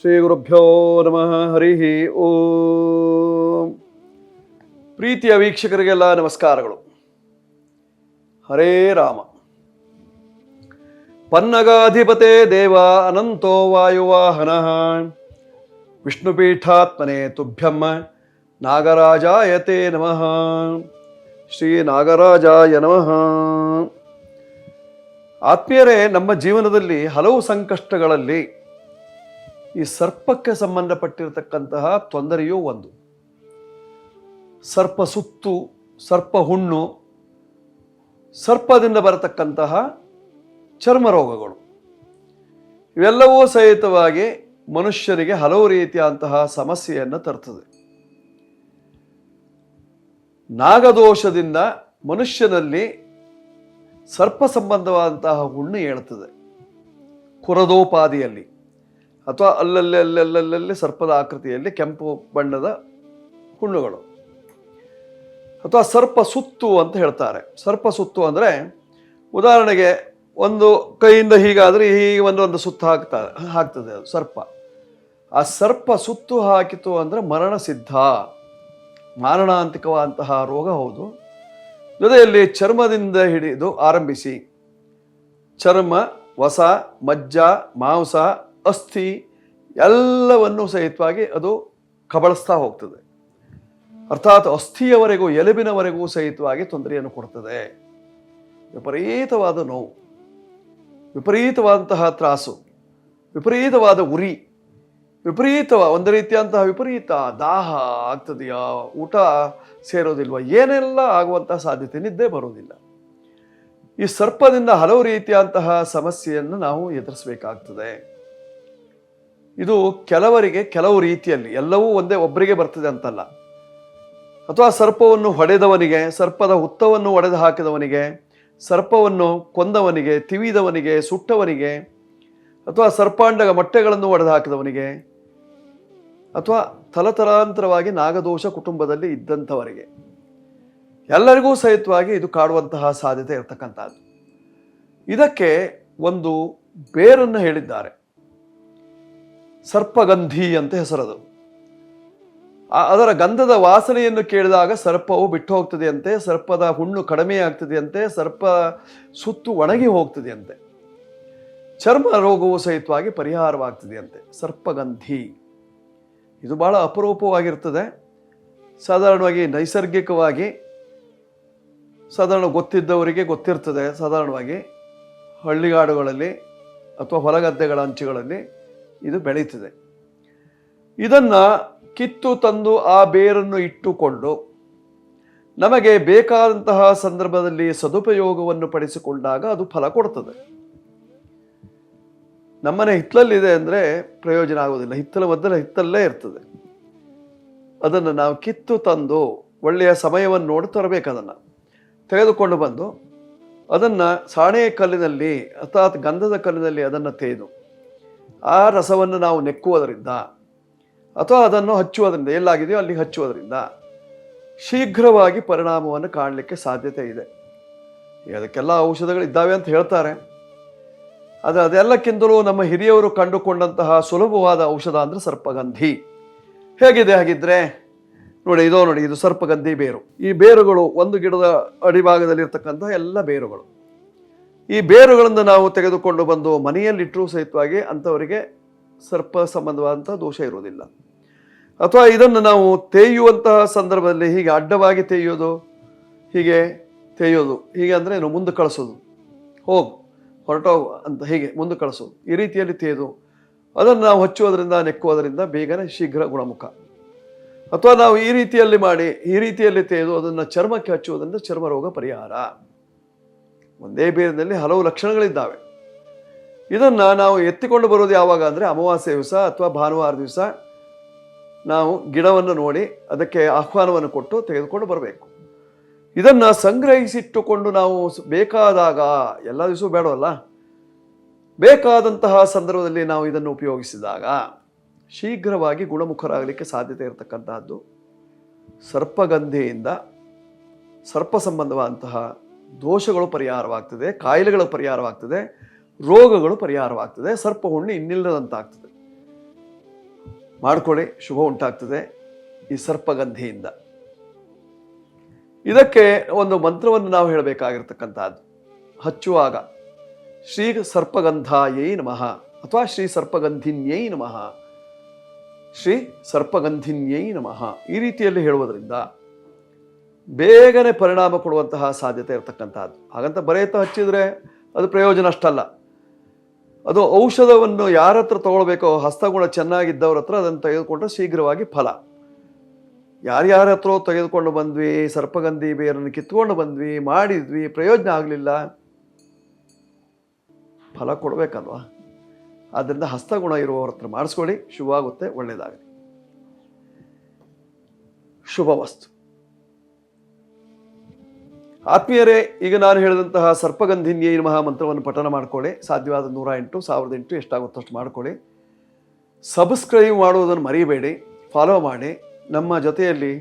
ಶ್ರೀ ಗುರುಭ್ಯೋ ನಮಃ, ಹರಿ ಓಂ. ಪ್ರೀತಿಯ ವೀಕ್ಷಕರಿಗೆಲ್ಲ ನಮಸ್ಕಾರಗಳು. ಹರೇ ರಾಮ. ಪನ್ನಗಾಧಿಪತೆ ದೇವ ಅನಂತೋ ವಾಯುವಾಹನ. ವಿಷ್ಣುಪೀಠಾತ್ಮನೆ ತುಭ್ಯಮ್ಮ ನಾಗರಾಜಾಯತೆ ನಮಃ. ಶ್ರೀ ನಾಗರಾಜಾಯ ನಮಃ. ಆತ್ಮೀಯರೇ, ನಮ್ಮ ಜೀವನದಲ್ಲಿ ಹಲವು ಸಂಕಷ್ಟಗಳಲ್ಲಿ ಈ ಸರ್ಪಕ್ಕೆ ಸಂಬಂಧಪಟ್ಟಿರತಕ್ಕಂತಹ ತೊಂದರೆಯೂ ಒಂದು. ಸರ್ಪ ಸುತ್ತು, ಸರ್ಪ ಹುಣ್ಣು, ಸರ್ಪದಿಂದ ಬರತಕ್ಕಂತಹ ಚರ್ಮ ರೋಗಗಳು. ಇವೆಲ್ಲವೂ ಸಹಿತವಾಗಿ ಮನುಷ್ಯರಿಗೆ ಹಲವು ರೀತಿಯಾದಂತಹ ಸಮಸ್ಯೆಯನ್ನು ತರ್ತದೆ. ನಾಗದೋಷದಿಂದ ಮನುಷ್ಯನಲ್ಲಿ ಸರ್ಪ ಸಂಬಂಧವಾದಂತಹ ಹುಣ್ಣು ಹೇಳುತ್ತದೆ ಕುರದೋಪಾದಿಯಲ್ಲಿ. ಅಥವಾ ಅಲ್ಲಲ್ಲಿ ಅಲ್ಲಲ್ಲಲ್ಲಿ ಸರ್ಪದ ಆಕೃತಿಯಲ್ಲಿ ಕೆಂಪು ಬಣ್ಣದ ಹುಣ್ಣುಗಳು. ಅಥವಾ ಸರ್ಪ ಸುತ್ತು ಅಂತ ಹೇಳ್ತಾರೆ. ಸರ್ಪ ಸುತ್ತು ಅಂದರೆ ಉದಾಹರಣೆಗೆ ಒಂದು ಕೈಯಿಂದ ಹೀಗಾದರೆ ಹೀಗೆ ಒಂದು ಒಂದು ಸುತ್ತು ಹಾಕ್ತಾ ಹಾಕ್ತದೆ ಅದು ಸರ್ಪ. ಆ ಸರ್ಪ ಸುತ್ತು ಹಾಕಿತು ಅಂದರೆ ಮರಣ ಸಿದ್ಧ. ಮಾರಣಾಂತಿಕವಾದಂತಹ ರೋಗ ಹೌದು. ಜೊತೆಯಲ್ಲಿ ಚರ್ಮದಿಂದ ಹಿಡಿದು ಆರಂಭಿಸಿ, ಚರ್ಮ, ವಸ, ಮಜ್ಜ, ಮಾಂಸ ಅಸ್ಥಿ ಎಲ್ಲವನ್ನು ಸಹಿತವಾಗಿ ಅದು ಕಬಳಿಸ್ತಾ ಹೋಗ್ತದೆ. ಅರ್ಥಾತ್ ಅಸ್ಥಿಯವರೆಗೂ ಎಲುಬಿನವರೆಗೂ ಸಹಿತವಾಗಿ ತೊಂದರೆಯನ್ನು ಕೊಡ್ತದೆ. ವಿಪರೀತವಾದ ನೋವು, ವಿಪರೀತವಾದಂತಹ ತ್ರಾಸು, ವಿಪರೀತವಾದ ಉರಿ ವಿಪರೀತವ ಒಂದು ರೀತಿಯಂತಹ ವಿಪರೀತ ದಾಹ ಆಗ್ತದೆಯಾ, ಊಟ ಸೇರೋದಿಲ್ವ, ಏನೆಲ್ಲ ಆಗುವಂತಹ ಸಾಧ್ಯತೆ, ನಿದ್ದೆ ಬರೋದಿಲ್ಲ ಈ ಸರ್ಪದಿಂದ ಹಲವು ರೀತಿಯಂತಹ ಸಮಸ್ಯೆಯನ್ನು ನಾವು ಎದುರಿಸಬೇಕಾಗ್ತದೆ. ಇದು ಕೆಲವರಿಗೆ ಕೆಲವು ರೀತಿಯಲ್ಲಿ ಎಲ್ಲವೂ ಒಂದೇ ಒಬ್ಬರಿಗೆ ಬರ್ತದೆ ಅಂತಲ್ಲ. ಅಥವಾ ಸರ್ಪವನ್ನು ಹೊಡೆದವನಿಗೆ, ಸರ್ಪದ ಹುತ್ತವನ್ನು ಒಡೆದು ಹಾಕಿದವನಿಗೆ, ಸರ್ಪವನ್ನು ಕೊಂದವನಿಗೆ, ತಿವಿದವನಿಗೆ, ಸುಟ್ಟವನಿಗೆ, ಅಥವಾ ಸರ್ಪಾಂಡಗ ಮೊಟ್ಟೆಗಳನ್ನು ಒಡೆದು ಹಾಕಿದವನಿಗೆ, ಅಥವಾ ತಲತಲಾಂತರವಾಗಿ ನಾಗದೋಷ ಕುಟುಂಬದಲ್ಲಿ ಇದ್ದಂಥವರಿಗೆ. ಎಲ್ಲರಿಗೂ ಸಹಿತವಾಗಿ ಇದು ಕಾಡುವಂತಹ ಸಾಧ್ಯತೆ ಇರತಕ್ಕಂಥದ್ದು. ಇದಕ್ಕೆ ಒಂದು ಬೇರನ್ನು ಹೇಳಿದ್ದಾರೆ. ಸರ್ಪಗಂಧಿ ಅಂತ ಹೆಸರದು. ಅದರ ಗಂಧದ ವಾಸನೆಯನ್ನು ಕೇಳಿದಾಗ ಸರ್ಪವು ಬಿಟ್ಟು ಹೋಗ್ತದೆಯಂತೆ, ಸರ್ಪದ ಹುಣ್ಣು ಕಡಿಮೆ ಆಗ್ತದೆಯಂತೆ, ಸರ್ಪ ಸುತ್ತು ಒಣಗಿ ಹೋಗ್ತದೆಯಂತೆ. ಚರ್ಮ ರೋಗವು ಸಹಿತವಾಗಿ ಪರಿಹಾರವಾಗ್ತದೆಯಂತೆ. ಸರ್ಪಗಂಧಿ. ಇದು ಬಹಳ ಅಪರೂಪವಾಗಿರ್ತದೆ. ಸಾಧಾರಣವಾಗಿ ನೈಸರ್ಗಿಕವಾಗಿ, ಸಾಧಾರಣ ಗೊತ್ತಿದ್ದವರಿಗೆ ಗೊತ್ತಿರ್ತದೆ. ಸಾಧಾರಣವಾಗಿ ಹಳ್ಳಿಗಾಡುಗಳಲ್ಲಿ ಅಥವಾ ಹೊಲಗದ್ದೆಗಳ ಅಂಚುಗಳಲ್ಲಿ ಇದು ಬೆಳೀತದೆ. ಇದನ್ನು ಕಿತ್ತು ತಂದು ಆ ಬೇರನ್ನು ಇಟ್ಟುಕೊಂಡು ನಮಗೆ ಬೇಕಾದಂತಹ ಸಂದರ್ಭದಲ್ಲಿ ಸದುಪಯೋಗವನ್ನು ಪಡಿಸಿಕೊಂಡಾಗ ಅದು ಫಲ ಕೊಡ್ತದೆ. ನಮ್ಮನೆ ಹಿತ್ತಲಲ್ಲಿದೆ ಅಂದರೆ ಪ್ರಯೋಜನ ಆಗೋದಿಲ್ಲ ಹಿತ್ತಲ ಮೊದಲ ಹಿತ್ತಲ್ಲೇ ಇರ್ತದೆ. ಅದನ್ನು ನಾವು ಕಿತ್ತು ತಂದು ಒಳ್ಳೆಯ ಸಮಯವನ್ನು ನೋಡಿ ತರಬೇಕು ಅದನ್ನು. ತೆಗೆದುಕೊಂಡು ಬಂದು ಅದನ್ನು ಸಾಣೆ ಕಲ್ಲಿನಲ್ಲಿ, ಅರ್ಥಾತ್ ಗಂಧದ ಕಲ್ಲಿನಲ್ಲಿ ಅದನ್ನು ತೆಗೆದು ಆ ರಸವನ್ನು ನಾವು ನೆಕ್ಕುವುದರಿಂದ ಅಥವಾ ಅದನ್ನು ಹಚ್ಚುವುದರಿಂದ, ಎಲ್ಲಾಗಿದೆಯೋ ಅಲ್ಲಿ ಹಚ್ಚುವುದರಿಂದ ಶೀಘ್ರವಾಗಿ ಪರಿಣಾಮವನ್ನು ಕಾಣಲಿಕ್ಕೆ ಸಾಧ್ಯತೆ ಇದೆ. ಅದಕ್ಕೆಲ್ಲ ಔಷಧಗಳಿದ್ದಾವೆ ಅಂತ ಹೇಳ್ತಾರೆ. ಆದರೆ ಅದೆಲ್ಲಕ್ಕಿಂತಲೂ ನಮ್ಮ ಹಿರಿಯವರು ಕಂಡುಕೊಂಡಂತಹ ಸುಲಭವಾದ ಔಷಧ ಅಂದರೆ ಸರ್ಪಗಂಧಿ. ಹೇಗಿದೆ ಹಾಗಿದ್ರೆ? ನೋಡಿ, ಇದೋ ನೋಡಿ, ಇದು ಸರ್ಪಗಂಧಿ ಬೇರು. ಈ ಬೇರುಗಳು ಒಂದು ಗಿಡದ ಅಡಿಭಾಗದಲ್ಲಿರ್ತಕ್ಕಂಥ ಎಲ್ಲ ಬೇರುಗಳು. ಈ ಬೇರುಗಳನ್ನು ನಾವು ತೆಗೆದುಕೊಂಡು ಬಂದು ಮನೆಯಲ್ಲಿಟ್ಟರೂ ಸಹಿತವಾಗಿ ಅಂಥವರಿಗೆ ಸರ್ಪ ಸಂಬಂಧವಾದಂಥ ದೋಷ ಇರುವುದಿಲ್ಲ. ಅಥವಾ ಇದನ್ನು ನಾವು ತೇಯುವಂತಹ ಸಂದರ್ಭದಲ್ಲಿ ಹೀಗೆ ಅಡ್ಡವಾಗಿ ತೇಯೋದು, ಹೀಗೆ ತೇಯೋದು, ಹೀಗೆ ಅಂದರೆ ಏನು? ಮುಂದೆ ಕಳಿಸೋದು. ಹೋಗು, ಹೊರಟೋಗು ಅಂತ ಹೀಗೆ ಮುಂದೆ ಕಳಿಸೋದು. ಈ ರೀತಿಯಲ್ಲಿ ತೇದು ಅದನ್ನು ನಾವು ಹಚ್ಚುವುದರಿಂದ, ನೆಕ್ಕುವುದರಿಂದ ಬೇಗನೆ ಶೀಘ್ರ ಗುಣಮುಖ. ಅಥವಾ ನಾವು ಈ ರೀತಿಯಲ್ಲಿ ಮಾಡಿ, ಈ ರೀತಿಯಲ್ಲಿ ತೇದು ಅದನ್ನು ಚರ್ಮಕ್ಕೆ ಹಚ್ಚುವುದರಿಂದ ಚರ್ಮ ರೋಗ ಪರಿಹಾರ. ಒಂದೇ ಬೇರಿನಲ್ಲಿ ಹಲವು ಲಕ್ಷಣಗಳಿದ್ದಾವೆ. ಇದನ್ನು ನಾವು ಎತ್ತಿಕೊಂಡು ಬರೋದು ಯಾವಾಗ ಅಂದರೆ ಅಮಾವಾಸ್ಯೆ ದಿವಸ ಅಥವಾ ಭಾನುವಾರ ದಿವಸ ನಾವು ಗಿಡವನ್ನು ನೋಡಿ ಅದಕ್ಕೆ ಆಹ್ವಾನವನ್ನು ಕೊಟ್ಟು ತೆಗೆದುಕೊಂಡು ಬರಬೇಕು. ಇದನ್ನು ಸಂಗ್ರಹಿಸಿಟ್ಟುಕೊಂಡು ನಾವು ಬೇಕಾದಾಗ, ಎಲ್ಲ ದಿವಸವೂ ಬೇಡವಲ್ಲ, ಬೇಕಾದಂತಹ ಸಂದರ್ಭದಲ್ಲಿ ನಾವು ಇದನ್ನು ಉಪಯೋಗಿಸಿದಾಗ ಶೀಘ್ರವಾಗಿ ಗುಣಮುಖರಾಗಲಿಕ್ಕೆ ಸಾಧ್ಯತೆ ಇರತಕ್ಕಂತಹದ್ದು ಸರ್ಪಗಂಧೆಯಿಂದ ಸರ್ಪ ಸಂಬಂಧವಾದಂತಹ ದೋಷಗಳು ಪರಿಹಾರವಾಗ್ತದೆ, ಕಾಯಿಲೆಗಳು ಪರಿಹಾರವಾಗ್ತದೆ, ರೋಗಗಳು ಪರಿಹಾರವಾಗ್ತದೆ, ಸರ್ಪ ಹುಣ್ಣು ಇನ್ನಿಲ್ಲದಂತಾಗ್ತದೆ. ಮಾಡ್ಕೊಳ್ಳಿ, ಶುಭ ಉಂಟಾಗ್ತದೆ ಈ ಸರ್ಪಗಂಧಿಯಿಂದ. ಇದಕ್ಕೆ ಒಂದು ಮಂತ್ರವನ್ನು ನಾವು ಹೇಳಬೇಕಾಗಿರ್ತಕ್ಕಂಥದ್ದು. ಹಚ್ಚುವಾಗ, ಶ್ರೀ ಸರ್ಪಗಂಧಾಯೈ ನಮಃ ಅಥವಾ ಶ್ರೀ ಸರ್ಪಗಂಧಿನ್ಯೈ ನಮಃ. ಶ್ರೀ ಸರ್ಪಗಂಧಿನ್ಯೈ ನಮಃ ಈ ರೀತಿಯಲ್ಲಿ ಹೇಳುವುದರಿಂದ ಬೇಗನೆ ಪರಿಣಾಮ ಕೊಡುವಂತಹ ಸಾಧ್ಯತೆ ಇರತಕ್ಕಂಥದ್ದು ಹಾಗಂತ ಬರೆಯುತ್ತಾ ಹಚ್ಚಿದ್ರೆ ಅದು ಪ್ರಯೋಜನ ಅಷ್ಟಲ್ಲ. ಅದು ಔಷಧವನ್ನು ಯಾರ ಹತ್ರ ತಗೊಳ್ಬೇಕೋ, ಹಸ್ತಗುಣ ಚೆನ್ನಾಗಿದ್ದವ್ರ ಹತ್ರ ಅದನ್ನು ತೆಗೆದುಕೊಂಡ್ರೆ ಶೀಘ್ರವಾಗಿ ಫಲ. ಯಾರ್ಯಾರ ಹತ್ರ ತೆಗೆದುಕೊಂಡು ಬಂದ್ವಿ, ಸರ್ಪಗಂಧಿ ಬೇರನ್ನು ಕಿತ್ಕೊಂಡು ಬಂದ್ವಿ, ಮಾಡಿದ್ವಿ, ಪ್ರಯೋಜನ ಆಗಲಿಲ್ಲ. ಫಲ ಕೊಡಬೇಕಲ್ವಾ? ಆದ್ದರಿಂದ ಹಸ್ತಗುಣ ಇರುವವ್ರ ಹತ್ರ ಮಾಡಿಸ್ಕೊಳ್ಳಿ ಶುಭ ಆಗುತ್ತೆ ಒಳ್ಳೆಯದಾಗಲಿ ಶುಭ ವಸ್ತು ಆತ್ಮೀಯರೇ, ಈಗ ನಾನು ಹೇಳಿದಂತಹ ಸರ್ಪಗಂಧಿನ್ಯ ನಮಃ ಮಂತ್ರವನ್ನು ಪಠನ ಮಾಡ್ಕೊಳ್ಳಿ. ಸಾಧ್ಯವಾದ ನೂರ ಎಂಟು ಸಾವಿರದ ಎಂಟು ಎಷ್ಟಾಗುತ್ತಷ್ಟು ಮಾಡಿಕೊಳ್ಳಿ. ಸಬ್ಸ್ಕ್ರೈಬ್ ಮಾಡುವುದನ್ನು ಮರೀಬೇಡಿ ಫಾಲೋ ಮಾಡಿ. ನಮ್ಮ ಜೊತೆಯಲ್ಲಿ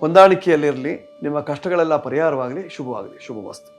ಹೊಂದಾಣಿಕೆಯಲ್ಲಿರಲಿ, ನಿಮ್ಮ ಕಷ್ಟಗಳೆಲ್ಲ ಪರಿಹಾರವಾಗಲಿ, ಶುಭವಾಗಲಿ, ಶುಭ ವಸ್ತು.